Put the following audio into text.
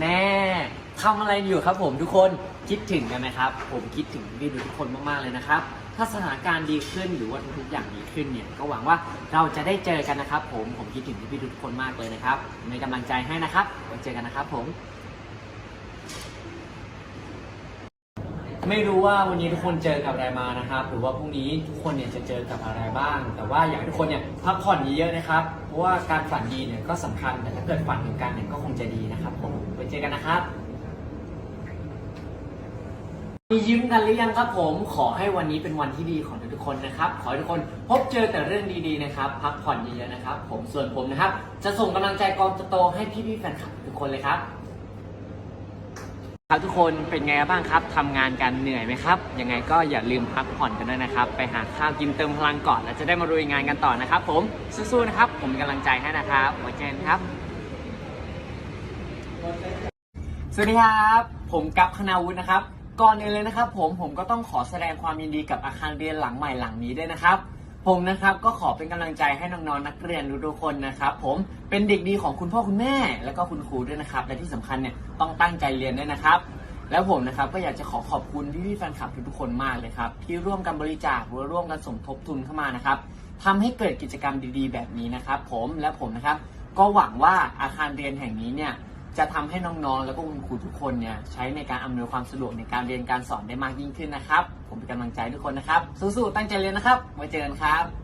แน่ทำอะไรอยู่ครับผมทุกคนคิดถึงกันไหมครับ ผมคิดถึงพี่ดูทุกคนมากๆเลยนะครับ ถ้าสถานการณ์ดีขึ้นหรือว่าทุกๆอย่างดีขึ้นเนี่ยก็หวังว่าเราจะได้เจอกันนะครับ ผมผมคิดถึงพี่ดูทุกคนมากเลยนะครับในกำลังใจให้นะครับไว้เจอกันนะครับผม ไม่รู้ว่าวันนี้ทุกคนเจอกับอะไรมานะครับ หรือว่าพรุ่งนี้ทุกคนเนี่ยจะเจอกับอะไรบ้าง แต่ว่าอยากให้ทุกคนเนี่ยพักผ่อนเยอะๆนะครับ เพราะว่าการฝันดีเนี่ยก็สำคัญ แต่ถ้าเกิดฝันถึงกันเนี่ยก็คงจะดีนะครับผมไว้เจอกันนะครับ มียิ้มกันหรือยังครับผม ขอให้วันนี้เป็นวันที่ดีของทุกๆคนนะครับ ขอให้ทุกคนพบเจอแต่เรื่องดีๆนะครับ พักผ่อนเยอะๆนะครับ ผม ส่วนผมนะครับ จะส่งกำลังใจกองโตๆให้พี่ๆแฟนคลับทุกคนเลยครับ ครับทุกคนเป็นไงบ้างครับทำงานกันเหนื่อยไหมครับ ยังไงก็อย่าลืมพักผ่อนกันด้วยนะครับ ไปหาข้าวกินเติมพลังก่อน แล้วจะได้มารุยงานกันต่อนะครับ ผมสู้ๆนะครับ ผมเป็นกำลังใจให้นะครับหัวเจนครับ สวัสดีครับ ผมกัปคณาวุฒินะครับ ก่อนอื่นเลยนะครับ ผมผมก็ต้องขอแสดงความยินดีกับอาคารเรียนหลังใหม่หลังนี้ด้วยนะครับ ผมนะครับก็ขอเป็นกำลังใจให้น้องๆนักเรียนทุกๆคนนะครับผมเป็นเด็กดีของคุณพ่อคุณแม่ แล้วก็คุณครูด้วยนะครับและที่สำคัญเนี่ยต้องตั้งใจเรียนด้วยนะครับ แล้วผมนะครับก็อยากจะขอขอบคุณพี่ๆแฟนคลับทุกๆคนมากเลยครับที่ร่วมกันบริจาคหรือร่วมกันสมทบทุนเข้ามานะครับทำให้เกิดกิจกรรมดีๆ แบบนี้นะครับ ผมและผมนะครับก็หวังว่าอาคารเรียนแห่งนี้เนี่ย จะทำให้น้องๆ แล้วก็คุณครูทุกคนเนี่ยใช้ในการอำนวยความสะดวกในการเรียนการสอนได้มากยิ่งขึ้นนะครับ ผมเป็นกำลังใจทุกคนนะครับ สู้ๆ ตั้งใจเรียนนะครับไว้เจอกันครับ